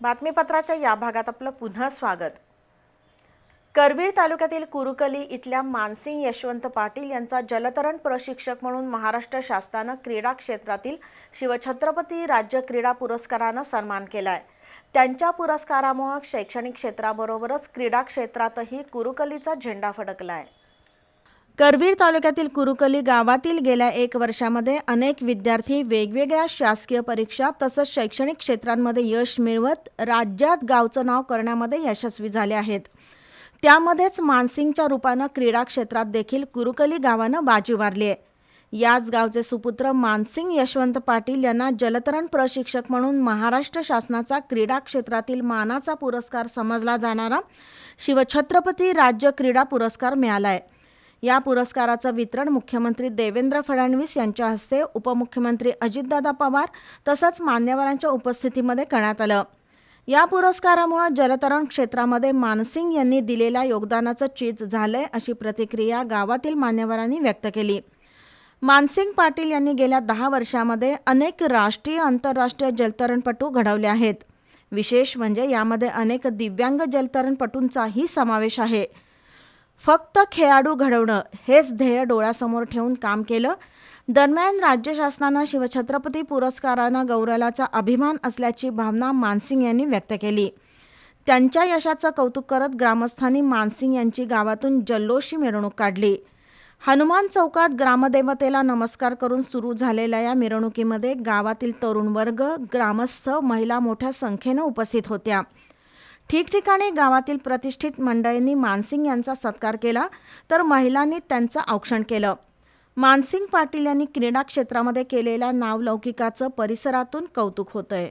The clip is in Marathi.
बातमीपत्राच्या या भागात आपलं पुन्हा स्वागत. करवीर तालुक्यातील कुरुकली इथल्या मानसिंग यशवंत पाटील यांचा जलतरण प्रशिक्षक म्हणून महाराष्ट्र शासनानं क्रीडा क्षेत्रातील शिवछत्रपती राज्य क्रीडा पुरस्कारानं सन्मान केलाय. त्यांच्या पुरस्कारामुळे शैक्षणिक क्षेत्राबरोबरच क्रीडा क्षेत्रातही कुरुकलीचा झेंडा फडकला आहे करवीर तालुक्यातील कुरुकली गावातील गेल्या एक वर्षामध्ये अनेक विद्यार्थी वेगवेगळ्या शासकीय परीक्षा तसंच शैक्षणिक क्षेत्रांमध्ये यश मिळवत राज्यात गावचं नाव करण्यामध्ये यशस्वी झाले आहेत. त्यामध्येच मानसिंगच्या रूपानं क्रीडा क्षेत्रात देखील कुरुकली गावानं बाजी मारली आहे याच गावचे सुपुत्र मानसिंग यशवंत पाटील यांना जलतरण प्रशिक्षक म्हणून महाराष्ट्र शासनाचा क्रीडा क्षेत्रातील मानाचा पुरस्कार समजला जाणारा शिवछत्रपती राज्य क्रीडा पुरस्कार मिळाला आहे या पुरस्काराचं वितरण मुख्यमंत्री देवेंद्र फडणवीस यांच्या हस्ते उपमुख्यमंत्री अजितदादा पवार तसंच मान्यवरांच्या उपस्थितीमध्ये करण्यात आलं. या पुरस्कारामुळे जलतरण क्षेत्रामध्ये मानसिंग यांनी दिलेल्या योगदानाचं चीज झालंय अशी प्रतिक्रिया गावातील मान्यवरांनी व्यक्त केली. मानसिंग पाटील यांनी गेल्या दहा वर्षामध्ये अनेक राष्ट्रीय आंतरराष्ट्रीय जलतरणपटू घडवले आहेत. विशेष म्हणजे यामध्ये अनेक दिव्यांग जलतरणपटूंचाही समावेश आहे. फक्त खेळाडू घडवणं हेच ध्येय डोळ्यासमोर ठेवून काम केलं. दरम्यान राज्य शासनानं शिवछत्रपती पुरस्कारानं गौरवाचा अभिमान असल्याची भावना मानसिंग यांनी व्यक्त केली. त्यांच्या यशाचं कौतुक करत ग्रामस्थांनी मानसिंग यांची गावातून जल्लोषी मिरवणूक काढली. हनुमान चौकात ग्रामदेवतेला नमस्कार करून सुरू झालेल्या या मिरवणुकीमध्ये गावातील तरुण वर्ग ग्रामस्थ महिला मोठ्या संख्येनं उपस्थित होत्या. ठिकठिकाणी गावातील प्रतिष्ठित मंडळींनी मानसिंग यांचा सत्कार केला तर महिलांनी त्यांचं औक्षण केलं. मानसिंग पाटील यांनी क्रीडा क्षेत्रामध्ये केलेल्या नावलौकिकाचं परिसरातून कौतुक होतंय.